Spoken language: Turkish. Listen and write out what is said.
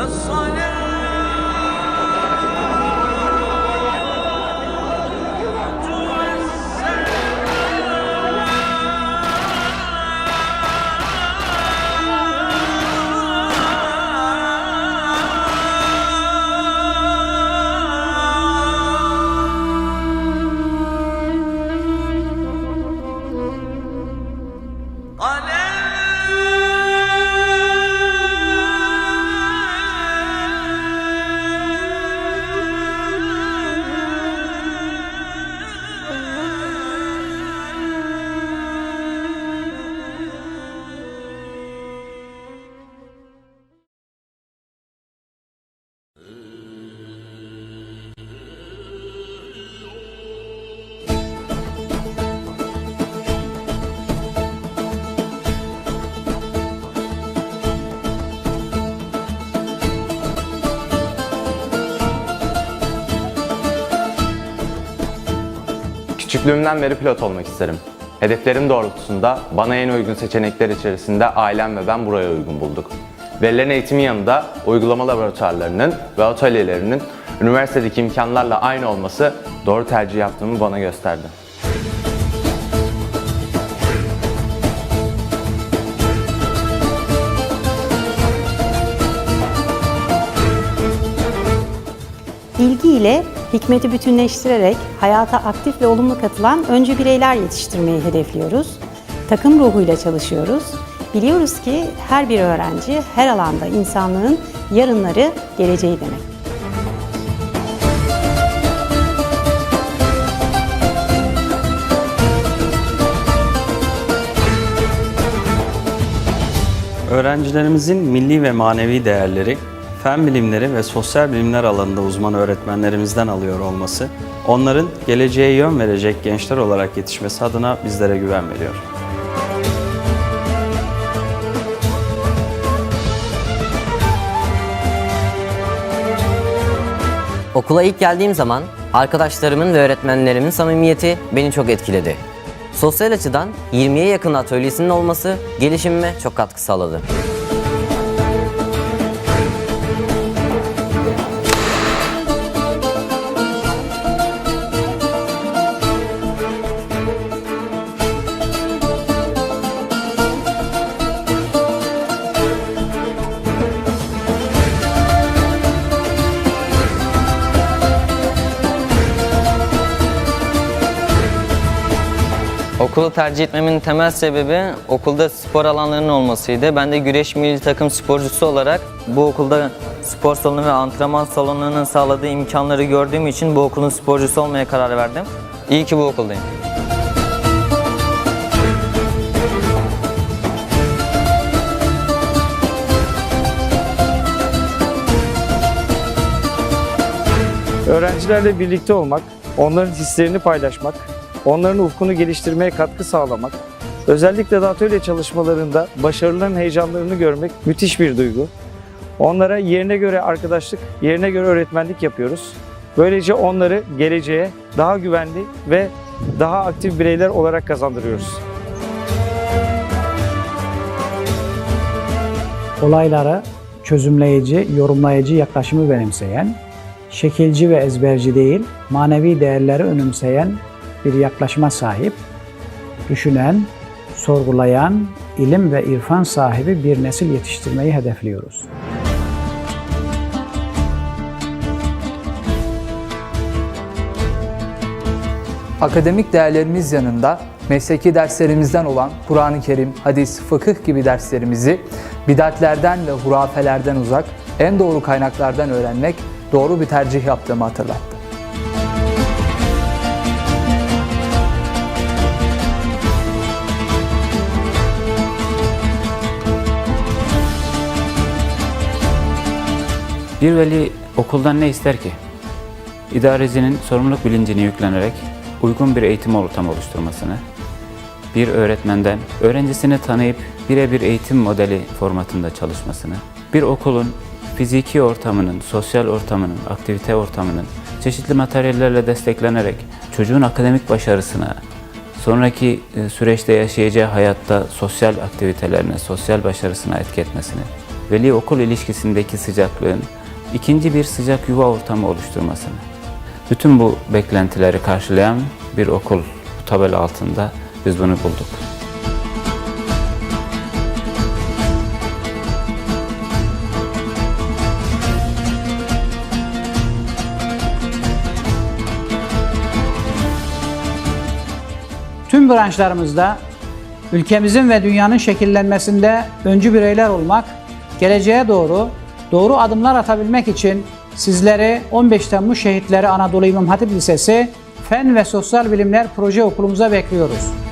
the sun Küçüklüğümden beri pilot olmak isterim. Hedeflerim doğrultusunda bana en uygun seçenekler içerisinde ailem ve ben buraya uygun bulduk. Verilen eğitimin yanında uygulama laboratuvarlarının ve atölyelerinin üniversitedeki imkanlarla aynı olması doğru tercih yaptığımı bana gösterdi. İlgi ile hikmeti bütünleştirerek hayata aktif ve olumlu katılan öncü bireyler yetiştirmeyi hedefliyoruz. Takım ruhuyla çalışıyoruz. Biliyoruz ki her bir öğrenci her alanda insanlığın yarınları geleceği demek. Öğrencilerimizin milli ve manevi değerleri, fen bilimleri ve sosyal bilimler alanında uzman öğretmenlerimizden alıyor olması, onların geleceğe yön verecek gençler olarak yetişmesi adına bizlere güven veriyor. Okula ilk geldiğim zaman arkadaşlarımın ve öğretmenlerimin samimiyeti beni çok etkiledi. Sosyal açıdan 20'ye yakın atölyesinin olması gelişimime çok katkı sağladı. Okulu tercih etmemin temel sebebi okulda spor alanlarının olmasıydı. Ben de güreş milli takım sporcusu olarak bu okulda spor salonu ve antrenman salonlarının sağladığı imkanları gördüğüm için bu okulun sporcusu olmaya karar verdim. İyi ki bu okuldayım. Öğrencilerle birlikte olmak, onların hislerini paylaşmak, onların ufkunu geliştirmeye katkı sağlamak, özellikle de atölye çalışmalarında başarıların heyecanlarını görmek müthiş bir duygu. Onlara yerine göre arkadaşlık, yerine göre öğretmenlik yapıyoruz. Böylece onları geleceğe daha güvenli ve daha aktif bireyler olarak kazandırıyoruz. olaylara çözümleyici, yorumlayıcı yaklaşımı benimseyen, şekilci ve ezberci değil, manevi değerleri önümseyen bir yaklaşıma sahip, düşünen, sorgulayan, ilim ve irfan sahibi bir nesil yetiştirmeyi hedefliyoruz. Akademik değerlerimiz yanında mesleki derslerimizden olan Kur'an-ı Kerim, hadis, fıkıh gibi derslerimizi bidatlerden ve hurafelerden uzak, en doğru kaynaklardan öğrenmek doğru bir tercih yaptığımı hatırlattı. Bir veli okuldan ne ister ki? İdarecinin sorumluluk bilincini yüklenerek uygun bir eğitim ortamı oluşturmasını, bir öğretmenden öğrencisini tanıyıp birebir eğitim modeli formatında çalışmasını, bir okulun fiziki ortamının, sosyal ortamının, aktivite ortamının çeşitli materyallerle desteklenerek çocuğun akademik başarısına, sonraki e, süreçte yaşayacağı hayatta sosyal aktivitelerine, sosyal başarısına etki etmesini, veli okul ilişkisindeki sıcaklığın ikinci bir sıcak yuva ortamı oluşturmasını, bütün bu beklentileri karşılayan bir okul bu tabela altında biz bunu bulduk. Tüm branşlarımızda ülkemizin ve dünyanın şekillenmesinde öncü bireyler olmak, geleceğe doğru doğru adımlar atabilmek için sizleri 15 Temmuz Şehitleri Anadolu İmam Hatip Lisesi Fen ve Sosyal Bilimler Proje Okulumuza bekliyoruz.